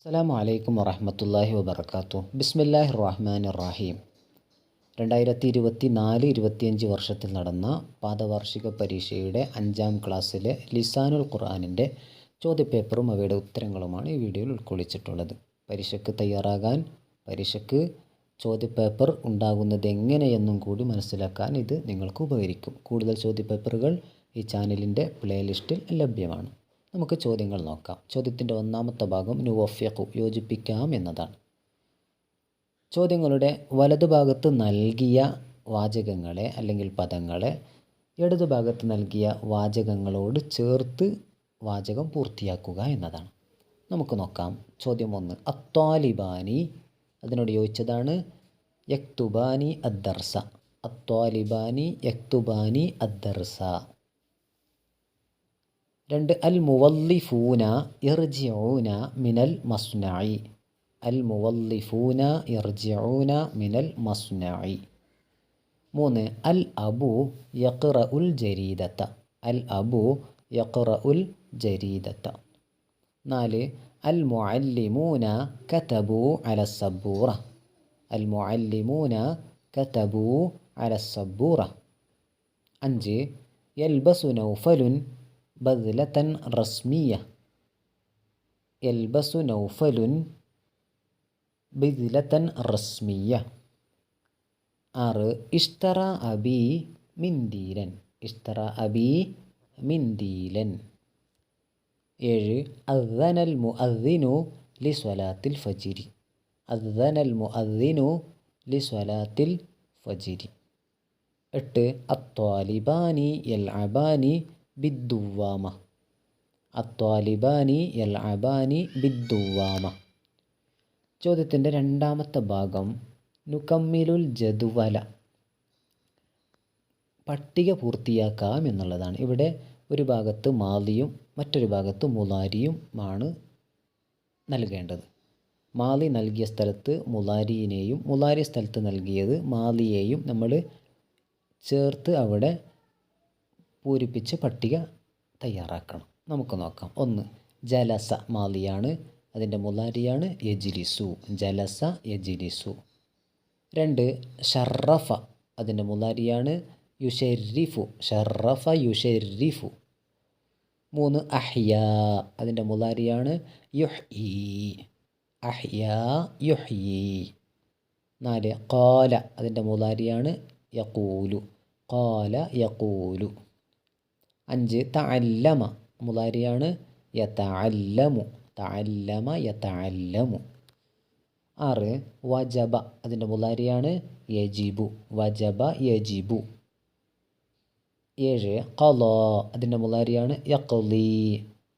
അസ്സലാമു അലൈക്കും വറഹമത്തല്ലാഹി വബർക്കാത്തു ബിസ്മില്ലാഹി റഹ്മാൻ റഹീം. രണ്ടായിരത്തി ഇരുപത്തി നാല് ഇരുപത്തിയഞ്ച് വർഷത്തിൽ നടന്ന പാദവാർഷിക പരീക്ഷയുടെ അഞ്ചാം ക്ലാസ്സിലെ ലിസാനുൽ ഖുർആാനിന്റെ ചോദ്യപേപ്പറും അവയുടെ ഉത്തരങ്ങളുമാണ് ഈ വീഡിയോയിൽ ഉൾക്കൊള്ളിച്ചിട്ടുള്ളത്. പരീക്ഷയ്ക്ക് തയ്യാറാകാൻ പരീക്ഷയ്ക്ക് ചോദ്യപേപ്പർ ഉണ്ടാകുന്നത് എങ്ങനെയെന്നും കൂടി മനസ്സിലാക്കാൻ ഇത് നിങ്ങൾക്ക് ഉപകരിക്കും. കൂടുതൽ ചോദ്യപേപ്പറുകൾ ഈ ചാനലിന്റെ പ്ലേലിസ്റ്റിൽ ലഭ്യമാണ്. നമുക്ക് ചോദ്യങ്ങൾ നോക്കാം. ചോദ്യത്തിന്റെ ഒന്നാമത്തെ ഭാഗം നുവഫ്യഖു യോജിപ്പിക്കാം എന്നതാണ്. ചോദ്യങ്ങളുടെ വലതുഭാഗത്ത് നൽകിയ വാചകങ്ങളെ അല്ലെങ്കിൽ പദങ്ങളെ ഇടതുഭാഗത്ത് നൽകിയ വാചകങ്ങളോട് ചേർത്ത് വാചകം പൂർത്തിയാക്കുക എന്നതാണ്. നമുക്ക് നോക്കാം. ചോദ്യം ഒന്ന്. അത്വാലിബാനി അതിനോട് യോജിച്ചതാണ് യക്തുബാനി അദ്ദർസ. അത്വാലിബാനി യക്തുബാനി അദ്ദർസ. രണ്ട് അൽ മുവല്ലിഫൂന ഇർജിഊന മിനൽ മസ്നഇ അൽ മുവല്ലിഫൂന ഇർജിഊന മിനൽ മസ്നഇ മൂന്ന് അൽ അബു യഖ്റ ഉൽ ജരീദത്ത. അൽ അബു യഖ്റ ഉൽ ജരീദത്ത. നാല് അൽ മുഅല്ലിമൂന കതബു അല സബൂറ അൽ മുഅല്ലിമൂന കതബു അല സബൂറ അഞ്ച് യൽബസു നൗഫലുൻ بذلة رسمية. يلبس نوفل بذلة رسمية. آر اشترى أبي منديلا. اشترى أبي منديلا. إيه أذن المؤذن لصلاة الفجر. أذن المؤذن لصلاة الفجر. الطالبان يلعبان ബിദ്ദുവാമ അത്വാലിബാനി എൽ അബാനി ബിദ്ദുവാമ ചോദ്യത്തിന്റെ രണ്ടാമത്തെ ഭാഗം നുക്കമ്മിലുൽ ജദുവല. പട്ടിക പൂർത്തിയാക്കാം എന്നുള്ളതാണ്. ഇവിടെ ഒരു ഭാഗത്ത് മാലിയും മറ്റൊരു ഭാഗത്ത് മുലാരിയുമാണ് നൽകേണ്ടത്. മാലി നൽകിയ സ്ഥലത്ത് മുലാരിയിനെയും മുലാരി സ്ഥലത്ത് നൽകിയത് മാലിയെയും നമ്മൾ ചേർത്ത് അവിടെ പൂരിപ്പിച്ച് പട്ടിക തയ്യാറാക്കണം. നമുക്ക് നോക്കാം. ഒന്ന് ജലസ മാലിയാണ്. അതിന്റെ മുലാരിയാണ് യജിലിസു. ജലസ യജിലിസു. രണ്ട് ഷറഫ അതിന്റെ മുലാരിയാണ് യുഷെരിഫു. ഷറഫ യുഷെരിഫു. മൂന്ന് അഹ്യ അതിന്റെ മുലാരിയാണ് യുഹ് അഹ്യ യുഹ് നാല് കോല അതിന്റെ മുലാരിയാണ് യക്കൂലു കോല യക്കൂലു അഞ്ച് തഅല്ലമ. മുലാരിയാണ് യതഅല്ലമു. തഅല്ലമ യതഅല്ലമു. ആറ് വജബ. അതിന്റെ മുതാരിയാണ് യജിബു. വജബ യജിബു. ഏഴ് ഖല. അതിന്റെ മുതാരിയാണ് യഖ്ലി.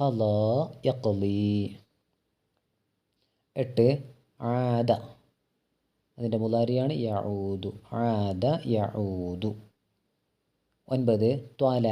ഖല യഖ്ലി. എട്ട് ആദ. അതിന്റെ മുതാരിയാണ് യഊദു. ആദ യഊദു. ഒൻപത് ത്വല.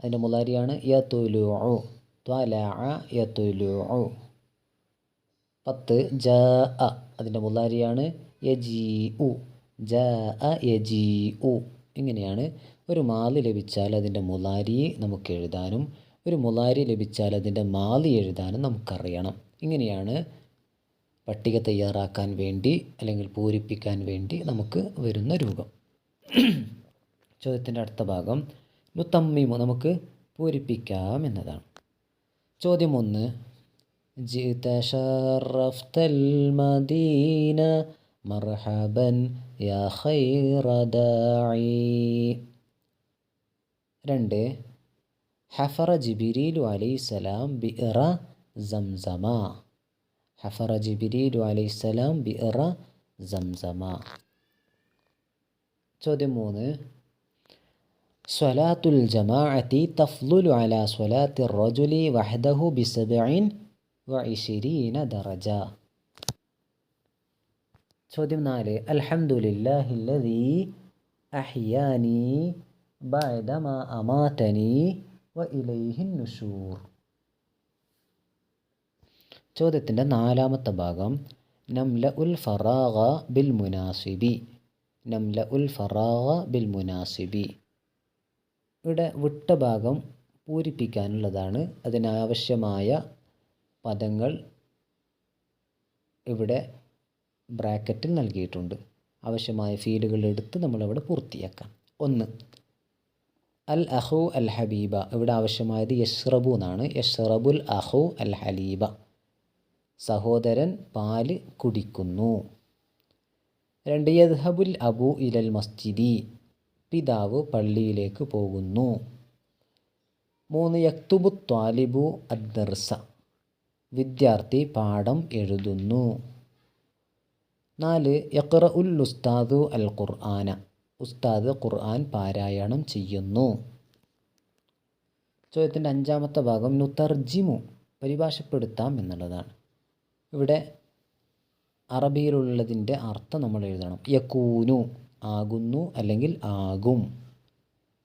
അതിന്റെ മുതാരിയാണ് യതുലുഉ ത്വല യതുലുഉ പത്ത് ജ അ. അതിന്റെ മുതാരിയാണ് യജി ഉ. ജ അ യജി ഉ. ഇങ്ങനെയാണ് ഒരു മാലി ലഭിച്ചാൽ അതിന്റെ മുലാരി നമുക്ക് എഴുതാനും ഒരു മുലാരി ലഭിച്ചാൽ അതിന്റെ മാലി എഴുതാനും നമുക്കറിയണം. ഇങ്ങനെയാണ് പട്ടിക തയ്യാറാക്കാൻ വേണ്ടി അല്ലെങ്കിൽ പൂരിപ്പിക്കാൻ വേണ്ടി നമുക്ക് വരുന്ന രൂപം. ചോദ്യത്തിന്റെ അടുത്ത ഭാഗം മുത്തമ്മിമു നമുക്ക് പൂരിപ്പിക്കാം എന്നതാണ്. ചോദ്യം ഒന്ന്. ജിത മദീന മർഹബൻ യാ ഖൈറദായി രണ്ട്. ഹഫറ ജിബിരിലു അലൈസലാം ബിറ സംസമ. ഹഫറ ജിബിരിലു അലൈസലാം ബിറ സംസമ. ചോദ്യം മൂന്ന്. സ്വലാത്തുൽ ജമാഅത്തി തഫ്ലുലു അല സ്വലാത്തി റജുലി വഹദഹു ബിസബഇൻ വഇശിരീന ദറജ ചോദ്യം നാല് അൽഹംദുലില്ലാഹില്ലദീ അഹ്യാനി ബഅദമ അമാതനി വ ഇലൈഹിൻ നുഷൂർ ചോദ്യത്തിൻ്റെ നാലാമത്തെ ഭാഗം നംല ഉൽ ഫറാഗ ബിൽ മുനാസിബി നംല ഉൽ ഫറാഗ ബിൽ മുനാസിബി ഇവിടെ വിട്ട ഭാഗം പൂരിപ്പിക്കാനുള്ളതാണ്. അതിനാവശ്യമായ പദങ്ങൾ ഇവിടെ ബ്രാക്കറ്റിൽ നൽകിയിട്ടുണ്ട്. ആവശ്യമായ ഫീലുകൾ എടുത്ത് നമ്മളിവിടെ പൂർത്തിയാക്കാം. ഒന്ന് അൽ അഹു അൽ ഹബീബ. ഇവിടെ ആവശ്യമായത് യഷ്റബു എന്നാണ്. യഷ്റബുൽ അഹു അൽ ഹലീബ. സഹോദരൻ പാൽ കുടിക്കുന്നു. രണ്ട് യദ്ഹബുൽ അബു ഇലൽ മസ്ജിദി. പിതാവ് പള്ളിയിലേക്ക് പോകുന്നു. മൂന്ന് യക്തുബു ത്വാലിബു അദ്ദർസ. വിദ്യാർത്ഥി പാഠം എഴുതുന്നു. നാല് യക്ര ഉൽ ഉസ്താദു അൽ ഖുർആന. ഉസ്താദ് ഖുർആൻ പാരായണം ചെയ്യുന്നു. ചോദ്യത്തിന്റെ അഞ്ചാമത്തെ ഭാഗം നുതർജിമു പരിഭാഷപ്പെടുത്താം എന്നുള്ളതാണ്. ഇവിടെ അറബിയിലുള്ളതിന്റെ അർത്ഥം നമ്മൾ എഴുതണം. യക്കൂനു ആകുന്നു അല്ലെങ്കിൽ ആകും.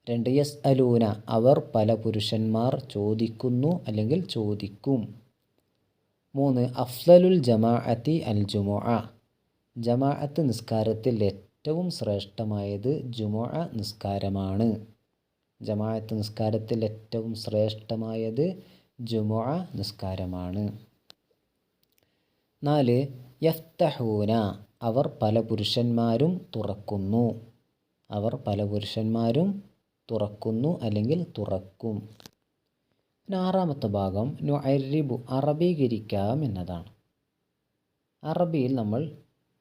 രണ്ട് യസ് അലൂന. അവർ പല പുരുഷന്മാർ ചോദിക്കുന്നു അല്ലെങ്കിൽ ചോദിക്കും. മൂന്ന് അഫ്ലലുൽ ജമാഅത്തി അൽ ജുമോ ജമാഅത്ത് നിസ്കാരത്തിൽ ഏറ്റവും ശ്രേഷ്ഠമായത് ജുമോ നിസ്കാരമാണ്. ജമാഅത്ത് നിസ്കാരത്തിൽ ഏറ്റവും ശ്രേഷ്ഠമായത് ജുമോ നിസ്കാരമാണ്. നാല് യഫ്തഹൂന. അവർ പല പുരുഷന്മാരും തുറക്കുന്നു. അവർ പല പുരുഷന്മാരും തുറക്കുന്നു അല്ലെങ്കിൽ തുറക്കും. പിന്നെ ആറാമത്തെ ഭാഗം നുഅരിബു അറബീകരിക്കാം എന്നതാണ്. അറബിയിൽ നമ്മൾ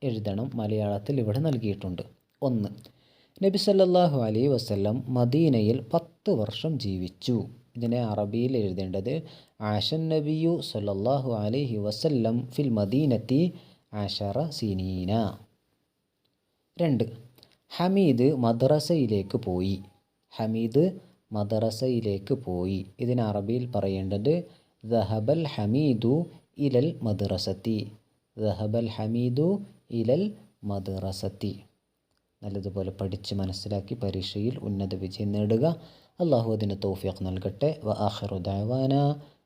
എഴുതണം മലയാളത്തിൽ ഇവിടെ നൽകിയിട്ടുണ്ട്. ഒന്ന് നബി സല്ലാഹു അലൈഹി വസ്ല്ലം മദീനയിൽ പത്ത് വർഷം ജീവിച്ചു. ഇതിനെ അറബിയിൽ എഴുതേണ്ടത് ആഷൻ നബിയു സല്ലാഹു അലൈഹി വസല്ലം ഫിൽ മദീനത്തി ആഷറ സിനീന. രണ്ട്. ഹമീദ് മദ്രസയിലേക്ക് പോയി. ഹമീദ് മദ്രസയിലേക്ക് പോയി. ഇതിന് അറബിയിൽ പറയേണ്ടത് ദഹബൽ ഹമീദു ഇലൽ മദ്രസത്തി. ദഹബൽ ഹമീദു ഇലൽ മദ്രസത്തി. നല്ലതുപോലെ പഠിച്ച് മനസ്സിലാക്കി പരീക്ഷയിൽ ഉന്നത വിജയം നേടുക. അള്ളാഹു അതിന് തൗഫീഖ് നൽകട്ടെ. വ ആഖിറു ദഅവാന